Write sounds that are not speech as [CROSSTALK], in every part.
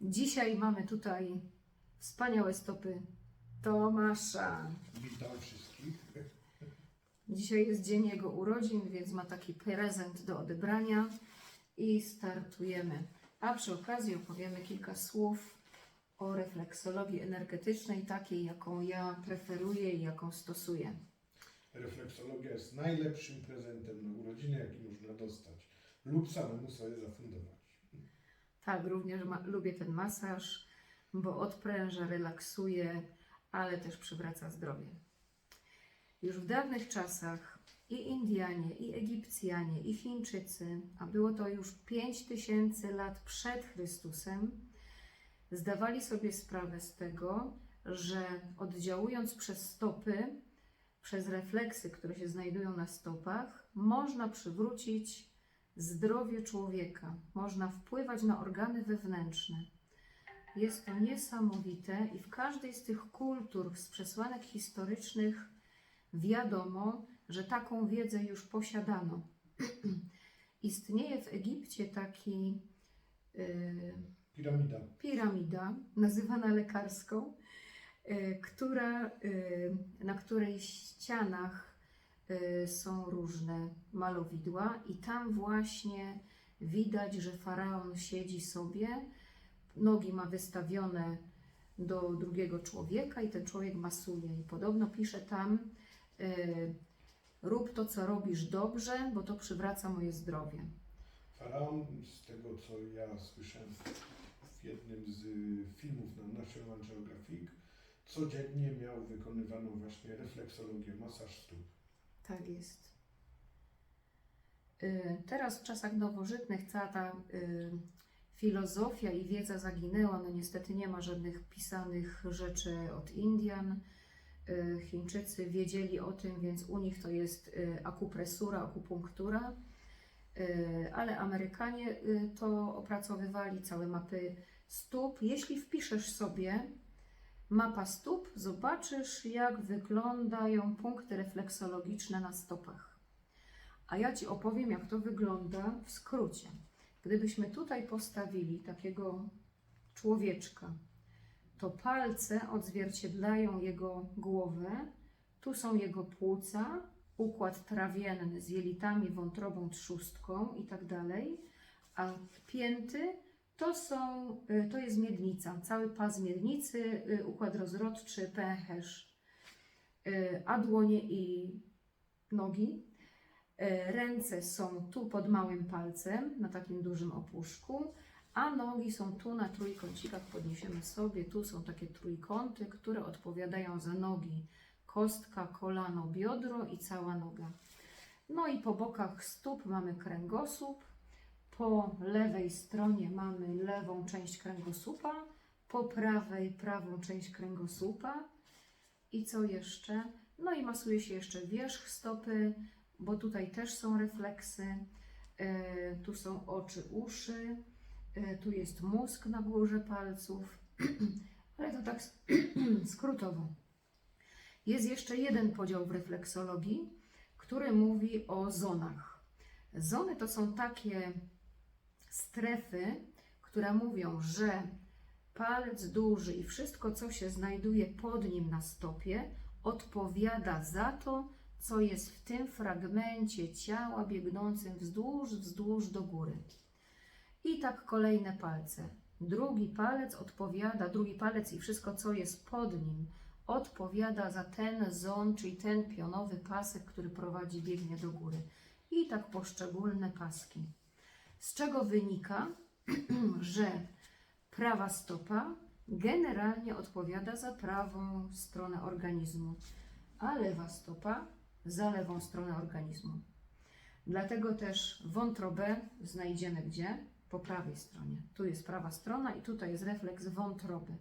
Dzisiaj mamy tutaj wspaniałe stopy Tomasza. Witam wszystkich. Dzisiaj jest dzień jego urodzin, więc ma taki prezent do odebrania i startujemy. A przy okazji opowiemy kilka słów o refleksologii energetycznej, takiej jaką ja preferuję i jaką stosuję. Refleksologia jest najlepszym prezentem na urodziny, jaki można dostać lub samemu sobie zafundować. Tak, również ma, lubię ten masaż, bo odpręża, relaksuje, ale też przywraca zdrowie. Już w dawnych czasach i Indianie, i Egipcjanie, i Chińczycy, a było to już 5000 lat przed Chrystusem, zdawali sobie sprawę z tego, że oddziałując przez stopy, przez refleksy, które się znajdują na stopach, można przywrócić zdrowie człowieka, można wpływać na organy wewnętrzne. Jest to niesamowite i w każdej z tych kultur, z przesłanek historycznych, wiadomo, że taką wiedzę już posiadano. [CLEARS THROAT] Istnieje w Egipcie taki y, Piramida. piramida, nazywana lekarską, y, która, y, na której ścianach są różne malowidła, i tam właśnie widać, że faraon siedzi sobie, nogi ma wystawione do drugiego człowieka, i ten człowiek masuje. I podobno pisze tam: y, Rób to, co robisz dobrze, bo to przywraca moje zdrowie. Faraon, z tego co ja słyszałem w jednym z y, filmów na National Geographic, codziennie miał wykonywaną właśnie refleksologię, masaż stóp. Tak jest. Y, Teraz w czasach nowożytnych cała ta y, filozofia i wiedza zaginęła. No niestety nie ma żadnych pisanych rzeczy od Indian. Y, Chińczycy wiedzieli o tym, więc u nich to jest akupresura, akupunktura. Ale Amerykanie to opracowywali, całe mapy stóp. Jeśli wpiszesz sobie mapa stóp, zobaczysz, jak wyglądają punkty refleksologiczne na stopach. A ja Ci opowiem, jak to wygląda w skrócie. Gdybyśmy tutaj postawili takiego człowieczka, to palce odzwierciedlają jego głowę, tu są jego płuca, układ trawienny z jelitami, wątrobą, trzustką i tak dalej, a pięty to są, y, to jest miednica, cały pas miednicy, y, układ rozrodczy, pęcherz, y, a dłonie i nogi. Ręce są tu pod małym palcem, na takim dużym opuszku, a nogi są tu na trójkącikach, podniesiemy sobie, tu są takie trójkąty, które odpowiadają za nogi. Kostka, kolano, biodro i cała noga. No i po bokach stóp mamy kręgosłup, po lewej stronie mamy lewą część kręgosłupa, po prawej prawą część kręgosłupa. I co jeszcze? No i masuje się jeszcze wierzch stopy, bo tutaj też są refleksy. E, tu są oczy, uszy, e, tu jest mózg na górze palców, [CLEARS THROAT] ale to tak [CLEARS THROAT] skrótowo. Jest jeszcze jeden podział w refleksologii, który mówi o zonach. Zony to są takie strefy, które mówią, że palec duży i wszystko, co się znajduje pod nim na stopie, odpowiada za to, co jest w tym fragmencie ciała biegnącym wzdłuż, wzdłuż do góry. I tak kolejne palce. Drugi palec odpowiada, drugi palec i wszystko, co jest pod nim, odpowiada za ten zon, czyli ten pionowy pasek, który prowadzi, biegnie do góry. I tak poszczególne paski. Z czego wynika, [CLEARS THROAT] że prawa stopa generalnie odpowiada za prawą stronę organizmu, a lewa stopa za lewą stronę organizmu. Dlatego też wątrobę znajdziemy gdzie? Po prawej stronie. Tu jest prawa strona i tutaj jest refleks wątroby.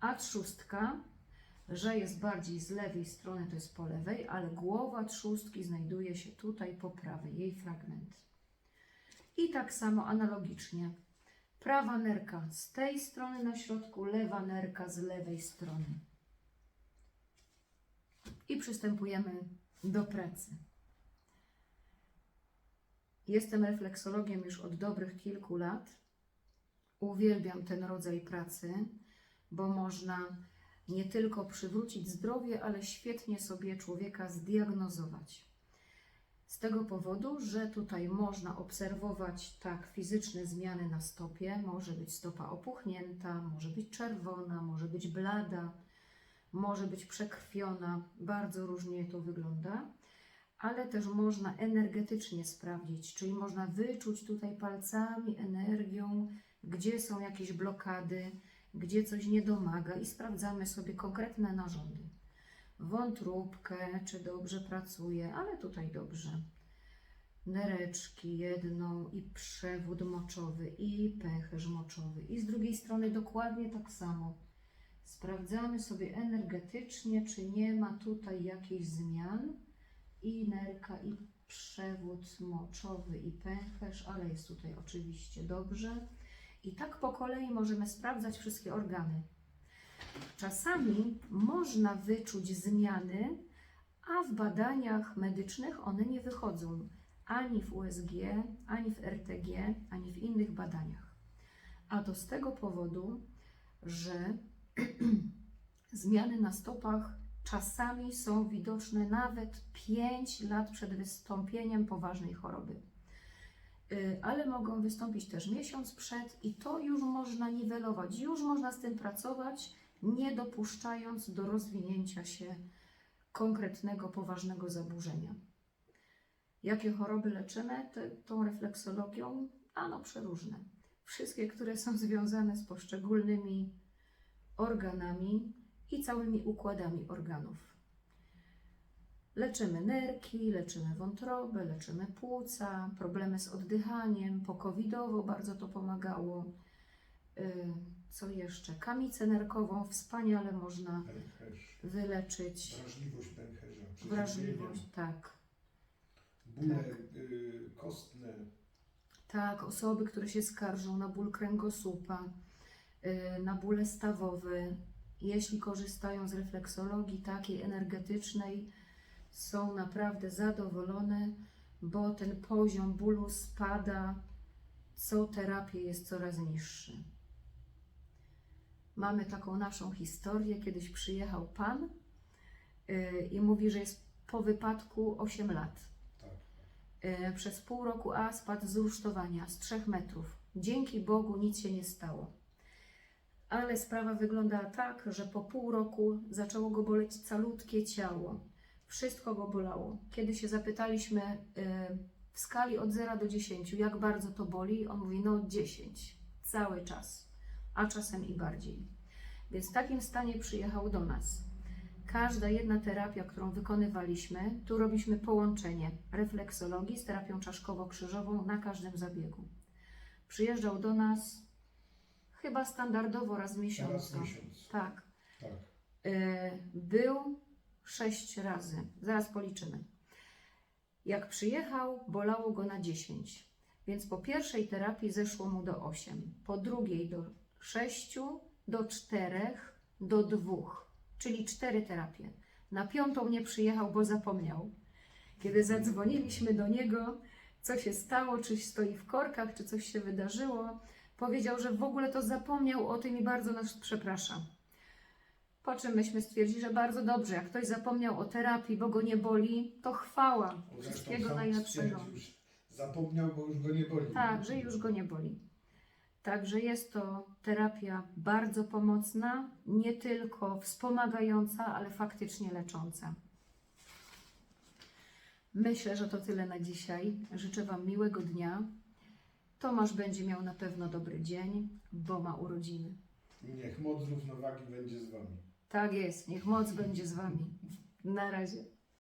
A trzustka, że jest bardziej z lewej strony, to jest po lewej, ale głowa trzustki znajduje się tutaj po prawej, jej fragment. I tak samo analogicznie. Prawa nerka z tej strony na środku, lewa nerka z lewej strony. I przystępujemy do pracy. Jestem refleksologiem już od dobrych kilku lat. Uwielbiam ten rodzaj pracy, bo można nie tylko przywrócić zdrowie, ale świetnie sobie człowieka zdiagnozować. Z tego powodu, że tutaj można obserwować tak fizyczne zmiany na stopie. Może być stopa opuchnięta, może być czerwona, może być blada, może być przekrwiona. Bardzo różnie to wygląda ale też można energetycznie sprawdzić, czyli można wyczuć tutaj palcami, energią, gdzie są jakieś blokady, gdzie coś nie domaga i sprawdzamy sobie konkretne narządy. Wątróbkę, czy dobrze pracuje, ale tutaj dobrze. Nereczki jedną i przewód moczowy i pęcherz moczowy i z drugiej strony dokładnie tak samo. Sprawdzamy sobie energetycznie, czy nie ma tutaj jakichś zmian i nerka, i przewód moczowy, i pęcherz, ale jest tutaj oczywiście dobrze. I tak po kolei możemy sprawdzać wszystkie organy. Czasami można wyczuć zmiany, a w badaniach medycznych one nie wychodzą ani w USG, ani w RTG, ani w innych badaniach. A to z tego powodu, że [CLEARS THROAT] zmiany na stopach czasami są widoczne nawet 5 lat przed wystąpieniem poważnej choroby. Y, Ale mogą wystąpić też miesiąc przed, i to już można niwelować, już można z tym pracować, nie dopuszczając do rozwinięcia się konkretnego, poważnego zaburzenia. Jakie choroby leczymy te, tą refleksologią? Ano przeróżne. Wszystkie, które są związane z poszczególnymi organami, i całymi układami organów. Leczymy nerki, leczymy wątrobę, leczymy płuca, problemy z oddychaniem, pokowidowo bardzo to pomagało. Y, Co jeszcze? Kamicę nerkową wspaniale można Pęcherz, wyleczyć. wrażliwość pęcherza, Wrażliwość, tak. bóle tak. y, kostne, Tak, osoby, które się skarżą na ból kręgosłupa, y, na bóle stawowe, jeśli korzystają z refleksologii takiej energetycznej, są naprawdę zadowolone, bo ten poziom bólu spada, co terapię jest coraz niższy. Mamy taką naszą historię. Kiedyś przyjechał pan y, i mówi, że jest po wypadku 8 lat. tak. E, przez pół roku A spadł z rusztowania z 3 metrów. Dzięki Bogu nic się nie stało. Ale sprawa wyglądała tak, że po pół roku zaczęło go boleć calutkie ciało. Wszystko go bolało. Kiedy się zapytaliśmy e, w skali od 0 do 10, jak bardzo to boli, on mówi: No, 10 cały czas, a czasem i bardziej. Więc w takim stanie przyjechał do nas. Każda jedna terapia, którą wykonywaliśmy, tu robiliśmy połączenie refleksologii z terapią czaszkowo-krzyżową na każdym zabiegu. Przyjeżdżał do nas chyba standardowo raz w Raz miesiącu. w miesiąc. Tak. Tak. E, Był sześć razy. Zaraz policzymy. Jak przyjechał, bolało go na 10. Więc po pierwszej terapii zeszło mu do 8, po drugiej do 6, do 4, do 2, czyli 4 terapie. Na piątą nie przyjechał, bo zapomniał. Kiedy zadzwoniliśmy do niego, co się stało, czy stoi w korkach, czy coś się wydarzyło, powiedział, że w ogóle to zapomniał o tym i bardzo nas przeprasza. Po czym myśmy stwierdzili, że bardzo dobrze, jak ktoś zapomniał o terapii, bo go nie boli, to chwała. Zresztą Wszystkiego najlepszego. Zapomniał, bo już go nie boli. Tak, że już go nie boli. Także jest to terapia bardzo pomocna, nie tylko wspomagająca, ale faktycznie lecząca. Myślę, że to tyle na dzisiaj. Życzę Wam miłego dnia. Tomasz będzie miał na pewno dobry dzień, bo ma urodziny. Niech moc równowagi będzie z Wami. Tak jest, niech moc będzie z Wami. Na razie.